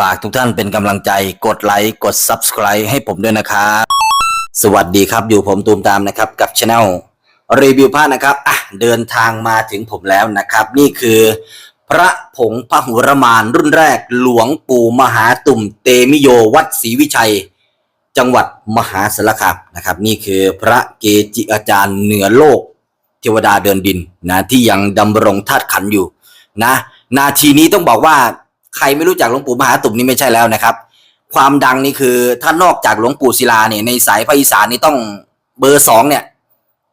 ฝากทุกท่านเป็นกำลังใจกดไลค์กด Subscribe ให้ผมด้วยนะครับสวัสดีครับอยู่ผมตูมตามนะครับกับช anel รีวิวผ้านะครับอะเดินทางมาถึงผมแล้วนะครับ นี่คือ พระผงพระหุรมานรุ่นแรกหลวงปู่มหาตุ่มเตมิโยวัดศรีวิชัย จังหวัดมหาสารคามนะครับ นี่คือพระเกจิอาจารย์เหนือโลก เทวดาเดินดินนะที่ยังดำรงธาตุขันอยู่นะ นาทีนี้ต้องบอกว่า ใครไม่รู้จักหลวงปู่มหาตุ่มนี่ไม่ใช่แล้วนะครับ ความดังนี่คือถ้านอกจากหลวงปู่ศิลาเนี่ยในสายภาคอีสานนี่ต้องเบอร์สองเนี่ย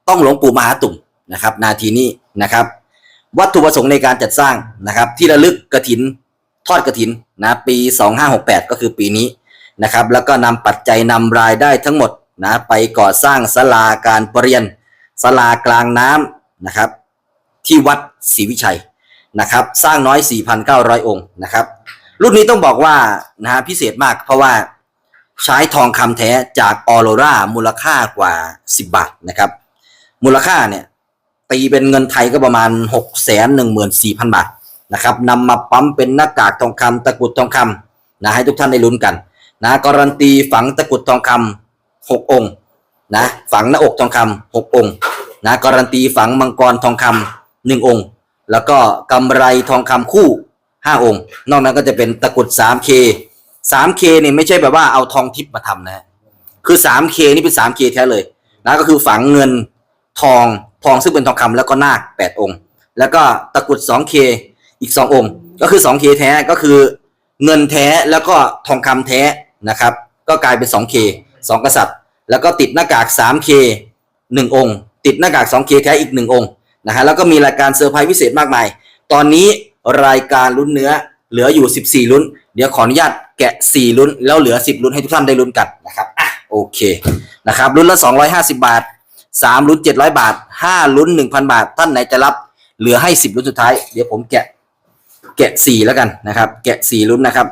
ต้องหลวงปู่มหาตุ่มนะครับ นาทีนี้นะครับ วัตถุประสงค์ในการจัดสร้างนะครับ ที่ระลึกกระถินทอดกระถินนะปี 2568 ก็คือปีนี้นะครับ แล้วก็นำปัจจัยนำรายได้ทั้งหมดนะไปก่อสร้างศาลาการประเรียนศาลากลางน้ำนะครับ ที่วัดศรีวิชัย นะครับ สร้างน้อย 4,900 องค์นะครับ รุ่นนี้ต้องบอกว่านะฮะพิเศษมากเพราะว่าใช้ทองคำแท้จากออโรรามูลค่ากว่า 10 บาทนะครับ มูลค่าเนี่ยตีเป็นเงินไทยก็ประมาณ 6 1 4 0 0 0 บาทนะครับนำมาปั๊มเป็นหน้ากากทองคำตะกุดทองคำนะให้ทุกท่านได้ลุ้นกันนะการันตีฝังตะกุดทองคำ6องค์นะฝังหน้าอกทองคำ6องค์นะการันตีฝังมังกรทองคำหนึ่งองค์ แล้วก็กำไรทองคำคู่ 5 องค์ นอกนั้นก็จะเป็นตะกุด 3K 3K เนี่ยไม่ใช่แบบว่าเอาทองทิพย์มาทำนะ คือ 3K นี่เป็น 3K แท้เลยนะก็คือฝังเงินทองทองซึ่งเป็นทองคำแล้วก็นาค 8 องค์ แล้วก็ตะกุด 2K อีก 2 องค์ ก็คือ 2K แท้ก็คือเงินแท้แล้วก็ทองคำแท้นะครับ ก็กลายเป็น 2K 2 กษัตริย์ แล้วก็ติดหน้ากาก 3K 1 องค์ ติดหน้ากาก 2K แท้อีก 1 องค์ นะฮะแล้วก็มีรายการเซอร์ไพรส์พิเศษมากมาย ตอนนี้รายการลุ้นเนื้อเหลืออยู่ 14 ลุ้น เดี๋ยวขออนุญาตแกะ 4 ลุ้น แล้วเหลือ 10 ลุ้นให้ทุกท่านได้ลุ้นกันนะครับอะโอเคนะครับลุ้นละ 250 บาท 3 ลุ้น 700 บาท 5 ลุ้น 1,000 บาท ท่านไหนจะรับเหลือให้ 10 ลุ้นสุดท้าย เดี๋ยวผมแกะแกะ 4 แล้วกันนะครับ แกะ 4 ลุ้นนะครับ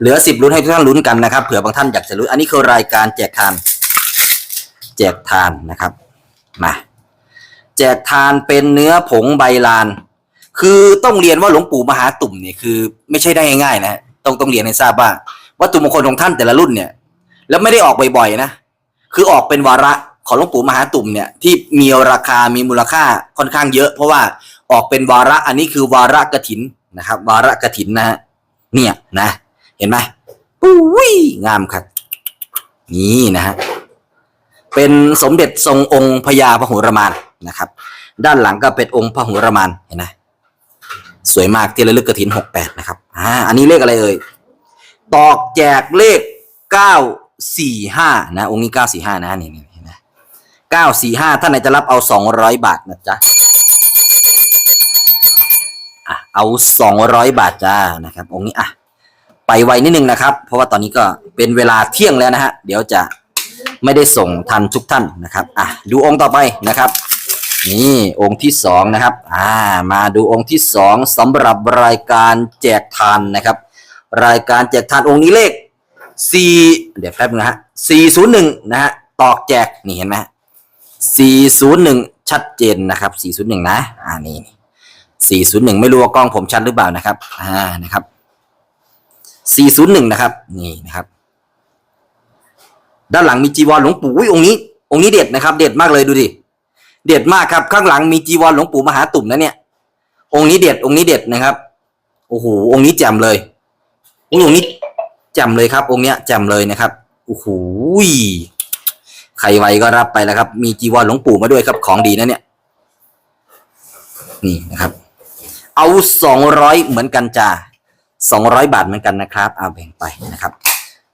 เหลือ 10 ลุ้นให้ทุกท่านลุ้นกันนะครับเผื่อบางท่านอยากจะลุ้นอันนี้คือรายการแจกทาน แจกทานนะครับมา จกทานเป็นเนื้อผงใบลาน คือต้องเรียนว่าหลวงปู่มหาตุ่มเนี่ยคือ ไม่ใช่ได้ง่ายๆนะต้องต้องเรียนให้ทราบว่าวัตถุมงคลของท่านแต่ละรุ่นเนี่ย แล้วไม่ได้ออกบ่อยๆนะคือออกเป็นวาระของหลวงปู่มหาตุ่มเนี่ยที่มีราคามีมูลค่าค่อนข้างเยอะ เพราะว่าออกเป็นวาระอันนี้คือวาระกระถินนะครับ วาระกระถินนะฮะเนี่ยนะ เห็นไหมปุ้ยงามครับนี่นะฮะเป็นสมเด็จทรงองค์พญาพหุรมาน นะครับ ด้านหลังก็เป็นองค์พระหุรมานเห็นไหมสวยมากที่ระลึกกระถินหกแปดนะครับอ่าอันนี้เลขอะไรเอ่ยตอกแจกเลขเก้าสี่ห้านะองค์นี้เก้าสี่ห้านะนี่นี่เห็นไหมเก้าสี่ห้าท่านไหนจะรับเอาสองร้อยบาทนะจ๊ะอะเอาสองร้อยบาทจ้านะครับ องค์นี้อะไปไวนิดนึงนะครับ เพราะว่าตอนนี้ก็เป็นเวลาเที่ยงแล้วนะฮะเดี๋ยวจะไม่ได้ส่งทันทุกท่านนะครับ อะ ดูองค์ต่อไปนะครับ นี่องค์ที่สองนะครับ อ่า มาดูองค์ที่สองสำหรับรายการแจกทานนะครับ รายการแจกทานองค์นี้เลขสี่เดี๋ยวแป๊บนึงนะฮะสี่ศูนย์หนึ่งนะฮะตอกแจกนี่เห็นไหมสี่ศูนย์หนึ่งชัดเจนนะครับสี่ศูนย์หนึ่งนะ อ่านี่สี่ศูนย์หนึ่งไม่รู้ว่ากล้องผมชัดหรือเปล่านะครับ อ่านะครับสี่ศูนย์หนึ่งนะครับ นี่นะครับ ด้านหลังมีจีวรหลวงปู่อุ้ยองค์นี้ องค์นี้เด็ดนะครับ เด็ดมากเลยดูดิ เด็ดมากครับ ข้างหลังมีจีวรหลวงปู่มหาตุ่มนะเนี่ย องค์นี้เด็ดองค์นี้เด็ดนะครับโอ้โหองค์นี้แจ่มเลยองค์นี้แจ่มเลยครับ องค์เนี้ยแจ่มเลยนะครับโอ้โหใครไวก็รับไปแล้วครับ มีจีวรหลวงปู่มาด้วยครับของดีนะเนี่ย นี่นะครับ เอาสองร้อยเหมือนกันจ้าสองร้อยบาทเหมือนกันนะครับ เอาแบ่งไปนะครับ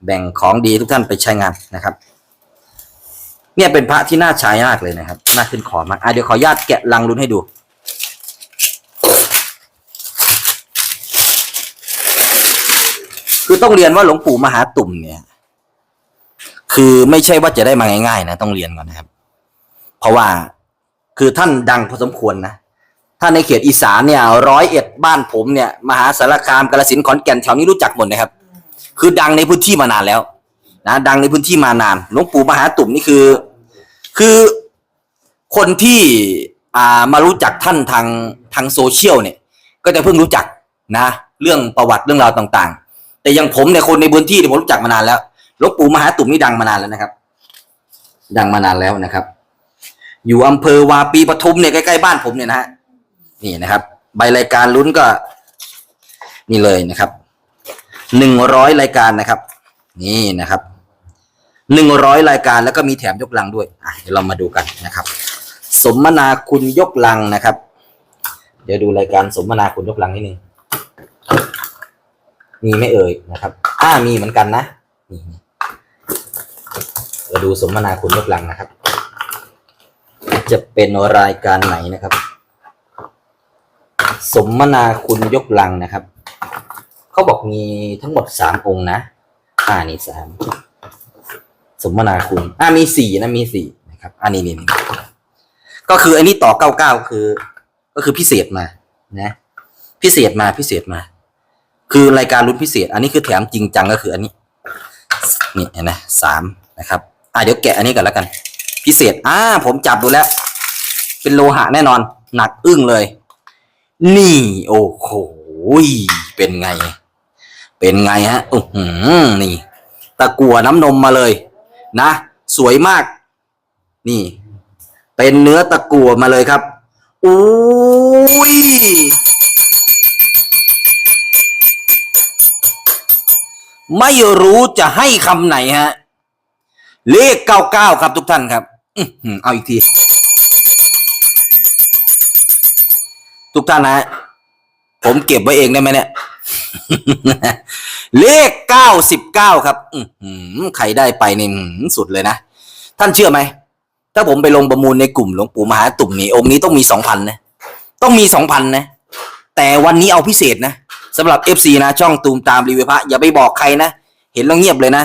แบ่งของดีทุกท่านไปใช้งานนะครับ เนี่ยเป็นพระที่น่าใช้มากเลยนะครับ น่าขึ้นขอมากอะเดี๋ยวขอญาตแกะลังลุ้นให้ดู คือต้องเรียนว่าหลวงปู่มหาตุ่มเนี่ย คือไม่ใช่ว่าจะได้มาง่ายๆนะต้องเรียนก่อนนะครับ เพราะว่าคือท่านดังพอสมควรนะถ้าในเขตอีสานเนี่ยร้อยเอ็ดบ้านผมเนี่ยมหาสารคามกาฬสินขอนแก่นแถวนี้รู้จักหมดนะครับ คือดังในพื้นที่มานานแล้ว นะดังในพื้นที่มานานหลวงปู่มหาตุ่มนี่คือ คือคนที่อ่ามารู้จักท่านทางทางโซเชียลเนี่ย ก็จะเพิ่งรู้จักนะ เรื่องประวัติเรื่องราวต่างๆ แต่อยังผมเนี่ยคนในพื้นที่เนี่ยผมรู้จักมานานแล้วหลวงปู่มหาตุ่มนี่ดังมานานแล้วนะครับ ดังมานานแล้วนะครับ อยู่อำเภอวาปีปทุมเนี่ยใกล้ๆบ้านผมเนี่ยนะฮะนี่นะครับ ใบรายการลุ้นก็นี่เลยนะครับหนึ่งร้อยรายการนะครับ นี่นะครับ หนึ่งร้อยรายการแล้วก็มีแถมยกลังด้วยอะเดี๋ยวเรามาดูกันนะครับ สมนาคุณยกลังนะครับ เดี๋ยวดูรายการสมนาคุณยกลังนิดนึงมีไม่เอ่ยนะครับ อ่ามีเหมือนกันนะนี่เราดูสมนาคุณยกลังนะครับ จะเป็นรายการไหนนะครับ สมนาคุณยกลังนะครับเขาบอกมีทั้งหมดสามองค์นะ อ่านี่สาม สมนาคุณอ่ามีสี่นะมีสี่นะครับอันนี้นี่ก็คืออันนี้ต่อเก้าเก้าคือ ก็คือพิเศษมานะ พิเศษมาพิเศษมา คือรายการรุ่นพิเศษ อันนี้คือแถมจริงจังก็คืออันนี้นี่เห็นไหมสามนะครับอ่าเดี๋ยวแกะอันนี้ก่อนแล้วกัน พิเศษอ่าผมจับดูแล้ว เป็นโลหะแน่นอน หนักอึ้งเลย นี่ โอ้โหเป็นไง เป็นไงฮะอือหือนี่ ตะกัวน้ำนมมาเลย นะ สวยมาก นี่ เป็นเนื้อตะกัวมาเลยครับอุ้ยไม่รู้จะให้คำไหนฮะ เลขเก้าเก้าครับทุกท่านครับอื้อหือเอาอีกที ทุกท่านนะ ผมเก็บไว้เองได้ไหมเนี่ย เลขเก้าสิบเก้าครับ อืใครได้ไปนี่อื้อหือสุดเลยนะ ท่านเชื่อไหม ถ้าผมไปลงประมูลในกลุ่มหลวงปู่มหาตุ่มนี่องค์นี้ต้องมีสองพันนะ ต้องมีสองพันนะ แต่วันนี้เอาพิเศษนะสำหรับ FC นะช่องตูมตามรีวิวพระอย่าไปบอกใครนะ เห็นแล้วเงียบเลยนะ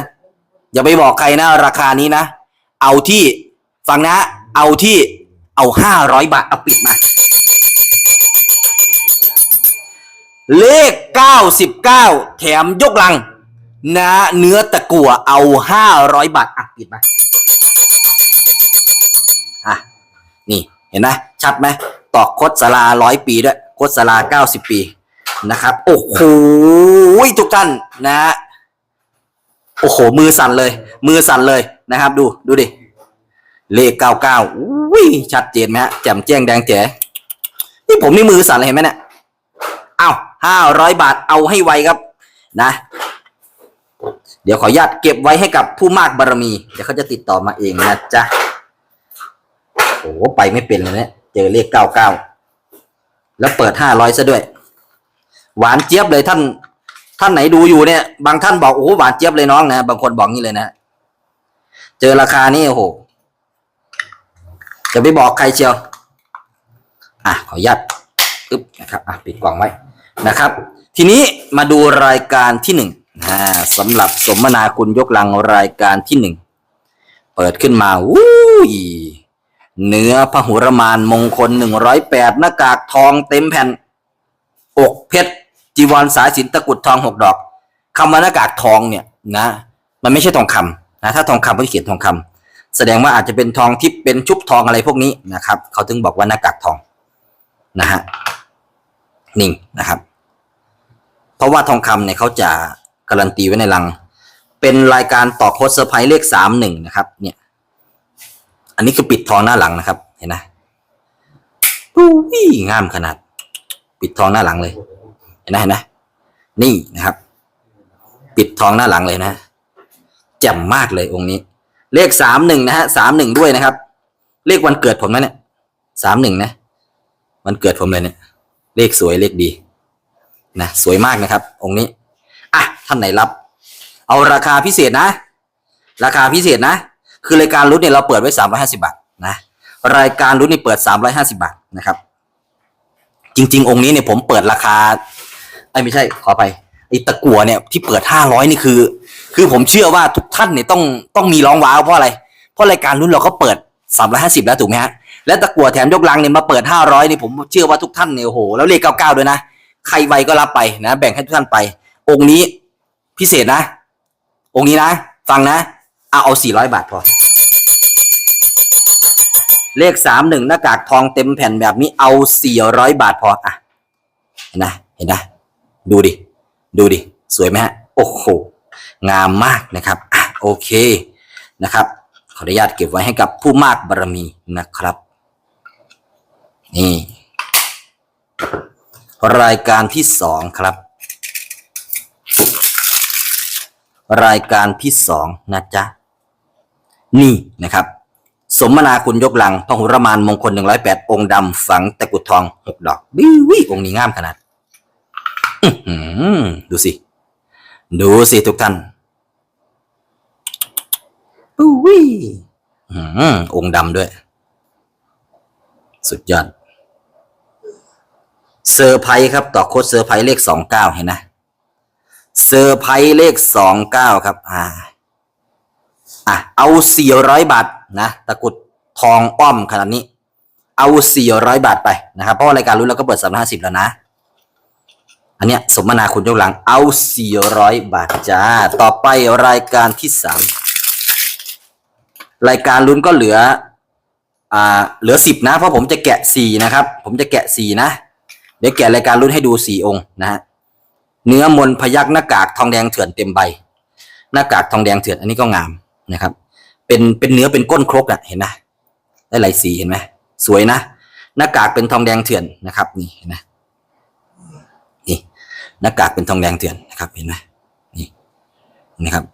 อย่าไปบอกใครนะ ราคานี้นะ เอาที่ฟังนะ เอาที่เอาห้าร้อยบาทเอาปิดมา เลขเก้าสิบเก้าแถมยกลัง นะเนื้อตะกั่วเอาห้าร้อยบาท อะ ปิดมาอะ นี่เห็นไหมชัดไหมตอกคดสลาร้อยปีด้วย คดสลาเก้าสิบปีนะครับ โอ้โหทุกท่านนะโอ้โห มือสั่นเลย มือสั่นเลยนะครับ ดูดูดิ เลขเก้าเก้าอุ้ยชัดเจนไหมฮะแจ่มแจ้งแดงแจ๋นี่ผมนี่มือสั่นเลยเห็นไหมเนี่ย เอา ห้าร้อยบาทเอาให้ไวครับนะ เดี๋ยวขออนุญาตเก็บไว้ให้กับผู้มากบารมี เดี๋ยวเขาจะติดต่อมาเองนะจ๊ะโอ้ไปไม่เป็นเลยเนี่ยเจอเลขเก้าเก้าแล้วเปิดห้าร้อยซะด้วย หวานเจี๊ยบเลยท่าน ท่านไหนดูอยู่เนี่ย บางท่านบอกโอ้หหวานเจี๊ยบเลยน้องนะบางคนบอกงี้เลยนะ เจอราคานี่โอ้โหจะไปบอกใครเชียว อะขออนุญาตอึ๊บนะครับ อะ ปิดกล่องไว้ นะครับ ทีนี้มาดูรายการที่หนึ่งอ่าสำหรับสมนาคุณยกลังรายการที่หนึ่งเปิดขึ้นมาอู้ยเนื้อพหุรมานมงคลหนึ่งร้อยแปดหน้ากากทองเต็มแผ่น อกเพชรจีวรสายสินตะกุดทองหกดอกคำว่าหน้ากากทองเนี่ยนะ มันไม่ใช่ทองคำนะถ้าทองคำเขาจะเขียนทองคำแสดงว่าอาจจะเป็นทองที่เป็นชุบทองอะไรพวกนี้นะครับ เขาถึงบอกว่าหน้ากากทองนะฮะนิ่งนะครับ ราะว่าทองคำเนี่ยเขาจะการันตีไว้ในลัง เป็นรายการต่อโค้ดเซอร์ไพรส์เลขสามหนึ่งนะครับ เนี่ย อันนี้คือปิดทองหน้าหลังนะครับ เห็นไหมอุ้ยงามขนาด ปิดทองหน้าหลังเลย เห็นไหมเห็นไหมนี่นะครับ ปิดทองหน้าหลังเลยนะแจ่มมากเลยองค์นี้ เลขสามหนึ่งนะฮะสามหนึ่งด้วยนะครับ เลขวันเกิดผมนะเนี่ยสามหนึ่งนะวันเกิดผมเลยเนี่ย เลขสวยเลขดี นะสวยมากนะครับ องค์นี้อะท่านไหนรับ เอาราคาพิเศษนะ ราคาพิเศษนะ คือรายการรุ่นเนี่ยเราเปิดไว้สามร้อยห้าสิบาทนะรายการรุ่นนี่เปิดสามร้อยห้าสิบาทนะครับ จริง ๆ องค์นี้เนี่ยผมเปิดราคาไอ้ไม่ใช่ขอไปไอ้ตะกั่วเนี่ยที่เปิดห้าร้อยนี่คือ คือผมเชื่อว่าทุกท่านเนี่ยต้องต้องมีร้องว้าวเพราะอะไรเพราะรายการรุ่นเราก็เปิดสามร้อยห้าสิบแล้วถูกไหมฮะและตะกั่วแถมยกลังเนี่ยมาเปิดห้าร้อยนี่ผมเชื่อว่าทุกท่านเนี่ยโอ้โหแล้วเลขเก้าเก้าด้วยนะ ใครไวก็รับไปนะ แบ่งให้ทุกท่านไป องค์นี้พิเศษนะ องค์นี้นะ ฟังนะ เอาเอาสี่ร้อยบาทพอ เลขสามหนึ่งหน้ากากทองเต็มแผ่นแบบนี้เอาสี่ร้อยบาทพออะเห็นนะเห็นนะดูดิ ดูดิ สวยไหมฮะ โอ้โห งามมากนะครับอะโอเคนะครับ ขออนุญาตเก็บไว้ให้กับผู้มากบารมีนะครับ นี่ รายการที่สองครับ รายการที่สองนะจ๊ะ นี่นะครับ สมนาคุณยกลังพระหุรมานมงคลหนึ่งร้อยแปดองค์ดำฝังตะกุดทองหกดอกวิววิองค์นี้งามขนาดดูสิ ดูสิทุกท่านอู้วิอื้อหือองค์ดำด้วย สุดยอด เซอร์ไพรส์ครับต่อโค้ดเซอร์ไพรส์เลขสองเก้าเห็นนะเซอร์ไพรส์เลขสองเก้าครับ อ่า อะ เอาสี่ร้อยบาทนะตะกุดทองอ้อมขนาดนี้ เอาสี่ร้อยบาทไปนะครับเพราะรายการรู้นเราก็เปิดสามห้าสิบแล้วนะ อันเนี้ยสมนาคุณยกหลัง เอาสี่ร้อยบาทจ้า ต่อไปรายการที่สามรายการลุ้นก็เหลือ อ่า เหลือสิบนะ เพราะผมจะแกะสี่นะครับ ผมจะแกะสี่นะ ดี๋ยวแกะรายการลุ้นให้ดูสี่องค์นะฮะเนื้อมนพยักหน้ากากทองแดงเถื่อนเต็มใบ หน้ากากทองแดงเถื่อนอันนี้ก็งามนะครับ เป็นเป็นเนื้อเป็นก้นครกอะเห็นไหมได้หลายสีเห็นไหมสวยนะหน้ากากเป็นทองแดงเถื่อนนะครับ นี่เห็นไหมนี่หน้ากากเป็นทองแดงเถื่อนนะครับ เห็นไหมนี่นะครับ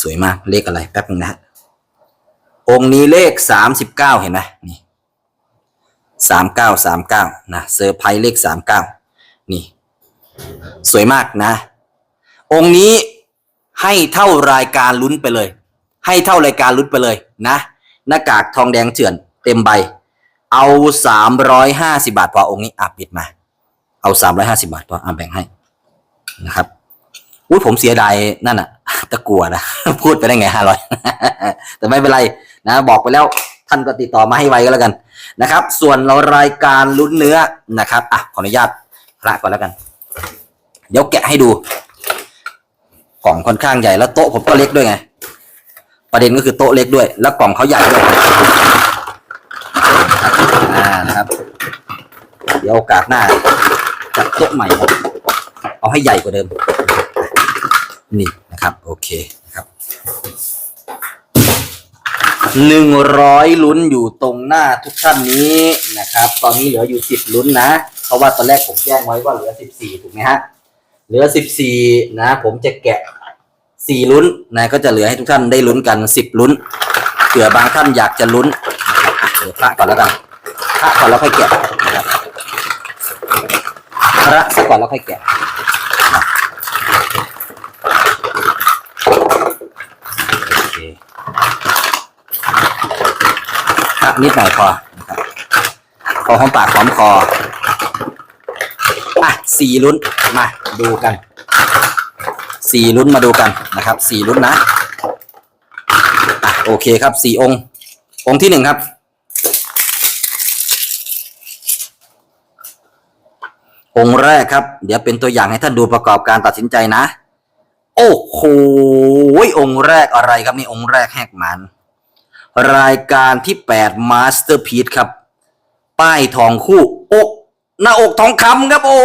สวยมากเลขอะไรแป๊บนึงนะฮะองค์นี้เลขสามสิบเก้าเห็นไหมนี่ สามเก้าสามเก้านะเซอร์ไพรส์เลขสามเก้านี่ สวยมากนะ องค์นี้ให้เท่ารายการลุ้นไปเลย ให้เท่ารายการลุ้นไปเลยนะ หน้ากากทองแดงเถื่อนเต็มใบ เอาสามร้อยห้าสิบาทพอองค์นี้อะปิดมา เอาสามร้อยห้าสิบาทพออะแบ่งให้นะครับอุ้ยผมเสียดายนั่นอะตะกัวนะพูดไปได้ไงห้าร้อยแต่ไม่เป็นไรนะ บอกไปแล้วท่านก็ติดต่อมาให้ไวก็แล้วกัน นะครับ ส่วนเรารายการลุ้นเนื้อนะครับอะขออนุญาตพระก่อนแล้วกัน เดี๋ยวแกะให้ดู กล่องค่อนข้างใหญ่แล้วโต๊ะผมก็เล็กด้วยไง ประเด็นก็คือโต๊ะเล็กด้วย แล้วกล่องเขาใหญ่ด้วยอ่านะครับ เดี๋ยวโอกาสหน้าจัดโต๊ะใหม่ครับเอาให้ใหญ่กว่าเดิม นี่นะครับ โอเคนะครับ หนึ่งร้อยลุ้นอยู่ตรงหน้าทุกท่านนี้นะครับ ตอนนี้เหลืออยู่สิบลุ้นนะ เพราะว่าตอนแรกผมแจ้งไว้ว่าเหลือสิบสี่ถูกไหมฮะ เหลือสิบสี่นะ ผมจะแกะสี่ลุ้นนะก็จะเหลือให้ทุกท่านได้ลุ้นกันสิบลุ้นเผื่อบางท่านอยากจะลุ้นนะครับอะเดี๋ยวพระก่อนแล้วกันพระก่อนแล้วค่อยแกะนะครับพระซะก่อนแล้วค่อยแกะโอเค พระนิดหน่อยพอนะครับพอหอมปากหอมคออะสี่ลุ้นมาดูกันสี่ลุ้นมาดูกันนะครับสี่ลุ้นนะอะโอเคครับสี่องค์ องค์ที่หนึ่งครับองค์แรกครับ เดี๋ยวเป็นตัวอย่างให้ท่านดูประกอบการตัดสินใจนะ โอ้โหองค์แรกอะไรครับนี่องค์แรกแหกมัน รายการที่แปดมาสเตอร์พี e ครับ ป้ายทองคู่อกหน้าอกทองคำครับ โอ้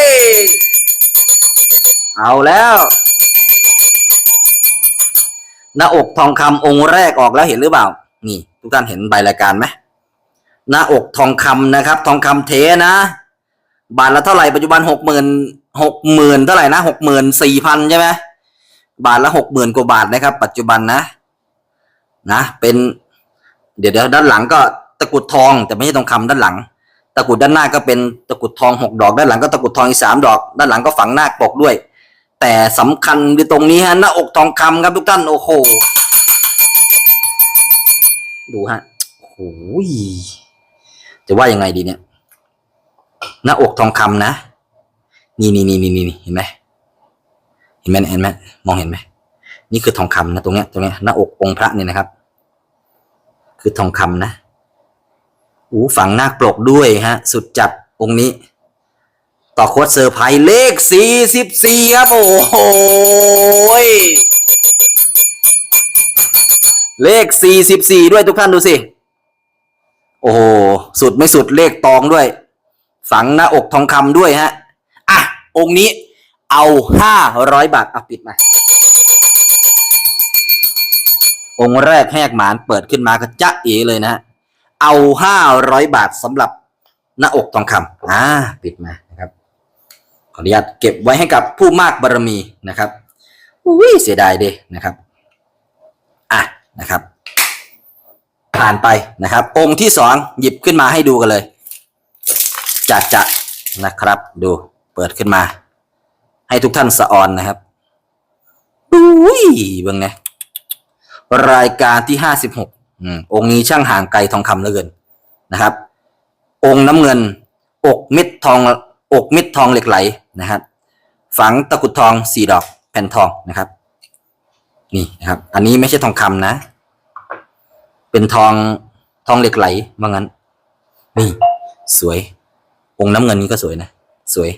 ย เอาแล้ว หน้าอกทองคำองค์แรกออกแล้วเห็นหรือเปล่า นี่ ทุกท่านเห็นใบรายการไหมหน้าอกทองคำนะครับ ทองคำเทนะ บาทละเท่าไหร่ปัจจุบันหกหมื่นหกหมื่นเท่าไหร่นะหกหมื่นสี่พันใช่ไหมบาทละหกหมื่นกว่าบาทนะครับ ปัจจุบันนะ นะเป็นเดี๋ยวเดี๋ยวด้านหลังก็ตะกรุดทองแต่ไม่ใช่ทองคำด้านหลัง ตะกรุดด้านหน้าก็เป็นตะกรุดทองหกดอก ด้านหลังก็ตะกรุดทองอีกสามดอก ด้านหลังก็ฝังนาคปกด้วย แต่สำคัญคือตรงนี้ฮะหน้าอกทองคำครับทุกท่านโอ้โหดูฮะโอ้โหจะว่ายังไงดีเนี่ยหน้าอกทองคำนะ นี่นี่นี่นี่นี่เห็นไหมเห็นไหมเห็นไหมมองเห็นไหม นี่คือทองคำนะตรงเนี้ยตรงเนี้ยหน้าอกองค์พระเนี่ยนะครับ คือทองคำนะอูฝังนาคปลกด้วยฮะ สุดจัดองค์นี้ ต่อโค้ดเซอร์ไพรส์เลขสี่สิบสี่ครับโอ้โหยเลขสี่สิบสี่ด้วยทุกท่านดูสิ โอ้โห สุดไม่สุดเลขตองด้วย ฝังหน้าอกทองคำด้วยฮะ อะ องค์นี้เอาห้าร้อยบาทเอาปิดมา องค์แรกแหกหมานเปิดขึ้นมาก็จะเอเลยนะเอาห้าร้อยบาทสำหรับหน้าอกทองคำอ่าปิดมานะครับขออนุญาตเก็บไว้ให้กับผู้มากบารมีนะครับอุ้ยเสียดายเด้นะครับอะนะครับ ผ่านไปนะครับ องค์ที่สองหยิบขึ้นมาให้ดูกันเลยจัดจะนะครับ ดูเปิดขึ้นมา ให้ทุกท่านสะออนนะครับอุ้ยเบิ่งไง รายการที่ห้าสิบหกองค์นี้ช่างห่างไกลทองคำเหลือเกินนะครับ องค์น้ำเงิน อกม็ดทองอกม็ดทองเหล็กไหลนะครับ ฝังตะกุดทองสี่ดอกแผ่นทองนะครับ นี่นะครับ อันนี้ไม่ใช่ทองคำนะ เป็นทองทองเหล็กไหลว่างั้น นี่สวย องค์น้ำเงินนี้ก็สวยนะ สวย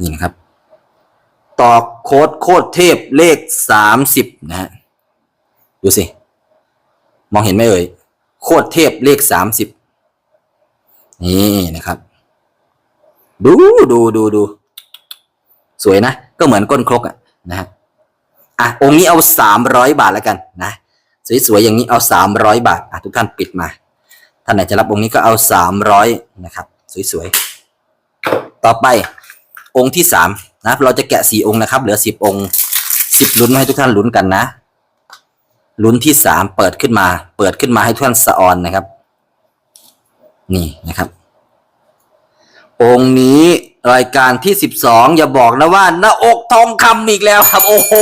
นี่นะครับ ตอกโค้ดโคตรเทพเลขสามสิบนะฮะ ดูสิ มองเห็นไหมเอ่ย โคตรเทพเลขสามสิบนี่นะครับ ดูดูดูดู สวยนะ ก็เหมือนก้นครกอะนะฮะอะ องค์นี้เอาสามร้อยบาทแล้วกันนะ สวยๆอย่างนี้เอาสามร้อยบาท อะ ทุกท่านปิดมา ท่านไหนจะรับองค์นี้ก็เอาสามร้อยนะครับ สวยๆ ต่อไปองค์ที่สามนะ เราจะแกะสี่องค์นะครับ เหลือสิบองค์สิบลุ้นให้ทุกท่านลุ้นกันนะ ลุ้นที่สามเปิดขึ้นมา เปิดขึ้นมาให้ทุกท่านสะออนนะครับ นี่นะครับ องค์นี้รายการที่สิบสองอย่าบอกนะว่าหน้าอกทองคำอีกแล้วครับ โอ้โห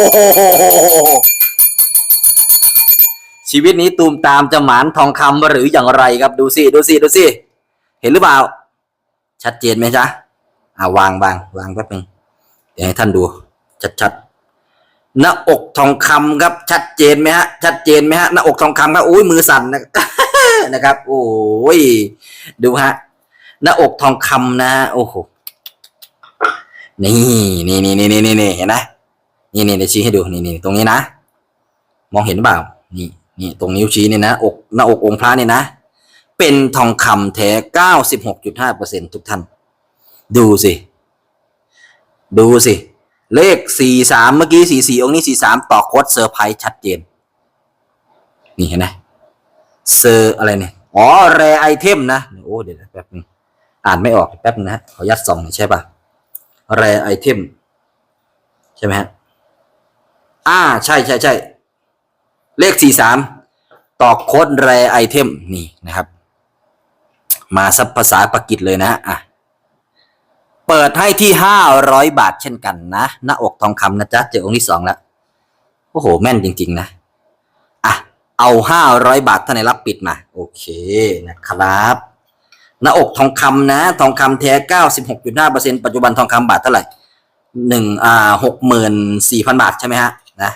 ชีวิตนี้ตูมตามจะหมานทองคำหรืออย่างไรครับดูสิดูสิดูสิเห็นหรือเปล่า ชัดเจนไหมจ๊ะอ่าวางบางวางแป๊บนึงเดี๋ยวให้ท่านดู ชัดๆ หน้าอกทองคำครับ ชัดเจนไหมฮะ ชัดเจนไหมฮะหน้าอกทองคำครับโอ้ยมือสั่นนะนะครับ โอ้ยดูฮะหน้าอกทองคำนะโอ้โหนี่นี่นี่นี่นี่นี่เห็นไหมนี่นี่เดี๋ยวชี้ให้ดูนี่นี่ตรงนี้นะมองเห็นหรือเปล่า นี่นี่ตรงนิ้วชี้นี่นะอกหน้าอกองค์พระนี่นะ เป็นทองคำแท้เก้าสิบหกจุดห้าเปอร์เซ็นทุกท่าน ดูสิ ดูสิ เลขสี่สามเมื่อกี้สี่สี่องค์นี้สี่สามต่อโค้ดเซอร์ไพรส์ชัดเจน นี่เห็นไหมเซอร์อะไรเนี่ย อ๋อ แรไอเทมนะ โอ้ เดี๋ยวแป๊บนึงอ่านไม่ออกแป๊บนะฮะขอยัดส่องใช่ป่ะ แรไอเทม ใช่ไหมฮะ อ่า ใช่ใช่ใช่ เลขสี่สามต่อโค้ดแรไอเทม นี่นะครับ มาซับภาษาปากีสเลยนะฮะอะ เปิดให้ที่ห้าร้อยบาทเช่นกันนะ หน้าอกทองคำนะจ๊ะ เจอองค์ที่สองแล้ว โอ้โห แม่นจริง ๆ นะ อะ เอาห้าร้อยบาทท่านไหนรับปิดมา โอเคนะครับ หน้าอกทองคำนะ ทองคำแท้เก้าสิบหกจุดห้าเปอร์เซ็นปัจจุบันทองคำบาทเท่าไหร่หนึ่งอ่าหกหมื่นสี่พันบาทใช่ไหมฮะ นะ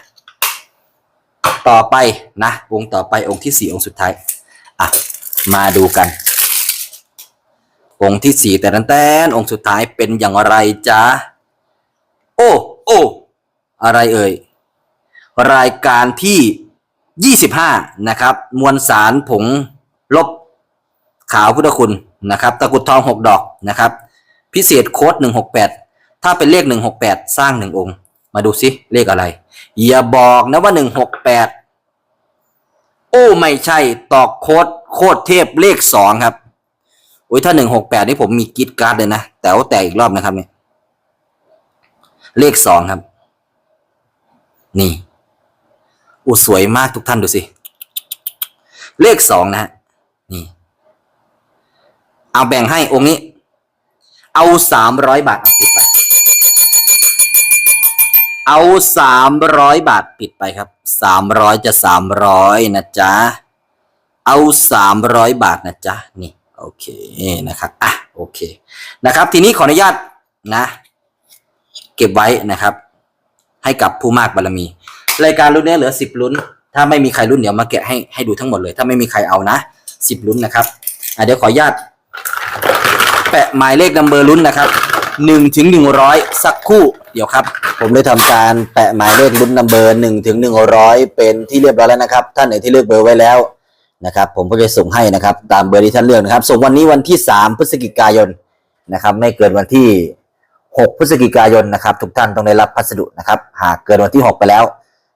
ต่อไปนะวงต่อไปองค์ที่สี่องค์สุดท้าย อะ มาดูกัน องค์ที่สี่แต่นั้นแต่องค์สุดท้ายเป็นอย่างไรจ๊ะ โอ้โอ้อะไรเอ่ย รายการที่ 25 นะครับ มวลสารผงลบขาวพุทธคุณนะครับตะกรุดทอง 6 ดอกนะครับ พิเศษโค้ด 168 ถ้าเป็นเลข 168 สร้าง 1 องค์ มาดูซิเลขอะไร อย่าบอกนะว่า 168 โอ้ ไม่ใช่ตอกโค้ดโคตรเทพเลข 2 ครับ อ้ยถ้า168นี่ผมมีกิฟต์การ์ดเลยนะ แต่ว่าแต่อีกรอบนะครับเนี่ย เลข2ครับ นี่อู้สวยมากทุกท่านดูสิ เลขสองนะฮะ นี่ เอาแบ่งให้องค์นี้ เอาสามร้อยบาทเอาปิดไป เอาสามร้อยบาทปิดไปครับ สามร้อยจะสามร้อยนะจ๊ะ เอาสามร้อยบาทนะจ๊ะ นี่ โอเคนะครับอะโอเคนะครับ ทีนี้ขออนุญาตนะ เก็บไว้นะครับ ให้กับผู้มากบารมี รายการรุ่นนี้เหลือสิบลุ้น ถ้าไม่มีใครรุ่นเดี๋ยวมาแกะให้ให้ดูทั้งหมดเลย ถ้าไม่มีใครเอานะสิบลุ้นนะครับอะเดี๋ยวขออนุญาตแปะหมายเลขนัมเบอร์ลุ้นนะครับหนึ่งถึงหนึ่งร้อยสักคู่เดี๋ยวครับ ผมได้ทำการแปะหมายเลขลุ้นนัมเบอร์หนึ่งถึงหนึ่งร้อยเป็นที่เรียบร้อยแล้วนะครับ ท่านไหนที่เลือกเบอร์ไว้แล้ว นะครับ ผมก็จะส่งให้นะครับ ตามเบอร์ที่ท่านเลือกนะครับ ส่งวันนี้วันที่สามพฤศจิกายนนะครับ ไม่เกินวันที่ 6 พฤศจิกายนนะครับ ทุกท่านต้องได้รับพัสดุนะครับ หากเกินวันที่ 6 ไปแล้ว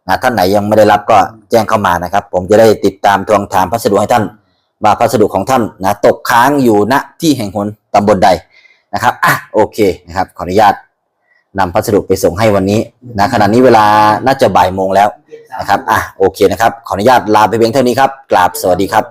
นะท่านไหนยังไม่ได้รับก็แจ้งเข้ามานะครับ ผมจะได้ติดตามทวงถามพัสดุให้ท่านว่าพัสดุของท่านนะตกค้างอยู่ณที่แห่งหนตำบลใดนะครับอะโอเคนะครับ ขออนุญาตนำพัสดุไปส่งให้วันนี้นะขณะนี้เวลาน่าจะบ่ายโมงแล้ว นะครับอะโอเคนะครับ ขออนุญาตลาไปเพียงเท่านี้ครับกราบสวัสดีครับ